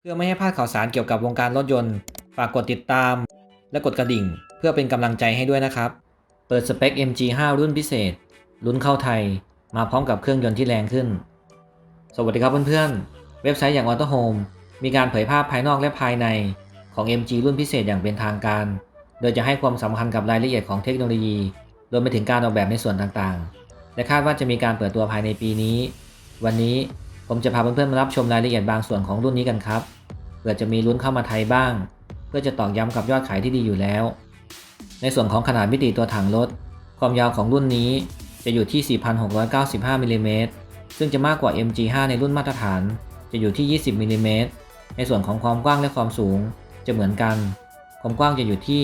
เพื่อไม่ให้พลาดข่าวสารเกี่ยวกับวงการรถยนต์ ฝากกดติดตาม และกดกระดิ่ง เพื่อเป็นกำลังใจให้ด้วยนะครับ เปิดสเปค MG5 รุ่นพิเศษลุ้นเข้าไทย มาพร้อมกับเครื่องยนต์ที่แรงขึ้น สวัสดีครับเพื่อนๆ เว็บไซต์อย่าง Auto Home มีการเผยภาพภายนอกและภายในของ MG รุ่นพิเศษอย่างเป็นทางการ โดยจะให้ความสำคัญกับรายละเอียดของเทคโนโลยี รวมไปถึงการออกแบบในส่วนต่างๆ และคาดว่าจะมีการเปิดตัวภายในปีนี้ วันนี้ ผมจะพาเพื่อนๆมารับชมรายละเอียดบางส่วนของรุ่นนี้กันครับเผื่อจะมีลุ้นเข้ามาไทยบ้าง เพื่อจะตอกย้ำกับยอดขายที่ดีอยู่แล้ว ในส่วนของขนาดมิติตัวถังรถ ความยาวของรุ่นนี้จะอยู่ที่ 4,695มิลลิเมตรซึ่งจะมากกว่า MG5 ในรุ่นมาตรฐาน จะอยู่ที่ 20มิลลิเมตรในส่วนของความกว้างและความสูงจะเหมือนกัน ความกว้างจะอยู่ที่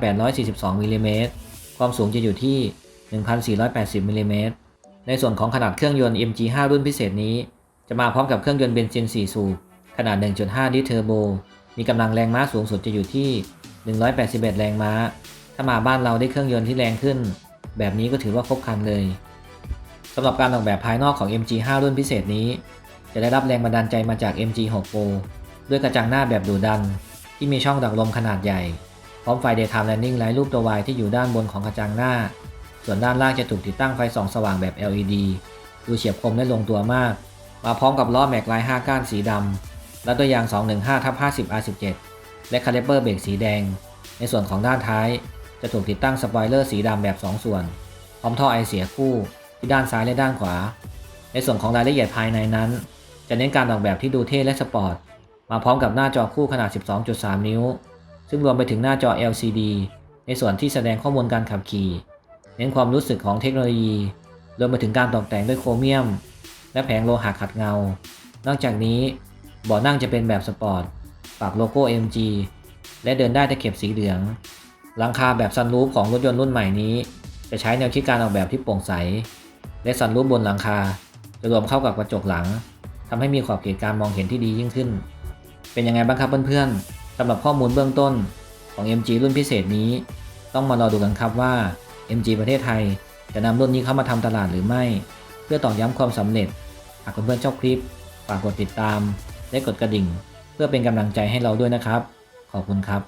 1,842มิลลิเมตรความสูงจะอยู่ที่ 1,480มิลลิเมตรในส่วนของขนาดเครื่องยนต์ MG5 รุ่นพิเศษนี้ จะมาพร้อมกับเครื่องยนต์เบนซิน 4 สูบขนาด 1.5 ลิตรเทอร์โบ มีกำลังแรงม้าสูงสุดจะอยู่ที่ 181 แรงม้า ถ้ามาบ้านเราได้เครื่องยนต์ที่แรงขึ้น แบบนี้ก็ถือว่าครบครันเลยสำหรับการออกแบบภายนอกของ MG5 รุ่นพิเศษนี้ จะได้รับแรงบันดาลใจมาจาก MG6 Pro ด้วยกระจังหน้าแบบดูดัน ที่มีช่องดักลมขนาดใหญ่ พร้อมไฟ Daytime Running Light รูปตัว Y ที่อยู่ด้านบนของกระจังหน้า ส่วนด้านล่างจะถูกติดตั้งไฟส่องสว่างแบบ LED ดูเฉียบคมและลงตัวมาก มาพร้อมกับล้อแม็กลาย5ก้านสีดำและตัวยาง 215ทับ50 R17 และคาลิเปอร์เบรกสีแดง ในส่วนของด้านท้าย จะถูกติดตั้งสปอยเลอร์สีดำแบบ 2 ส่วน พร้อมท่อไอเสียคู่ที่ด้านซ้ายและด้านขวา ในส่วนของรายละเอียดภายในนั้น จะเน้นการออกแบบที่ดูเท่และสปอร์ตมาพร้อมกับหน้าจอคู่ขนาด 12.3 นิ้ว ซึ่งรวมไปถึงหน้าจอ LCD ในส่วนที่แสดงข้อมูลการขับขี่ เน้นความรู้สึกของเทคโนโลยี รวมไปถึงการตกแต่งด้วยโครเมียม และแผงโลหะขัดเงา นอกจากนี้เบาะนั่งจะเป็นแบบสปอร์ตปักโลโก้ MG และเดินได้ตะเข็บสีเหลือง หลังคาแบบซันรูฟของรถยนต์รุ่นใหม่นี้ จะใช้แนวคิดการออกแบบที่โปร่งใส และซันรูฟบนหลังคา จะรวมเข้ากับกระจกหลังทำให้มีขอบเขตการมองเห็นที่ดียิ่งขึ้น เป็นยังไงบ้างครับเพื่อนๆสำหรับข้อมูลเบื้องต้นของ MG รุ่นพิเศษนี้ ต้องมารอดูกันครับว่า MG ประเทศไทยจะนำรุ่นนี้เข้ามาทำตลาดหรือไม่ เพื่อตอกย้ำความสำเร็จ หากเพื่อนๆชอบคลิปฝากกดติดตาม และกดกระดิ่ง เพื่อเป็นกำลังใจให้เราด้วยนะครับ ขอบคุณครับ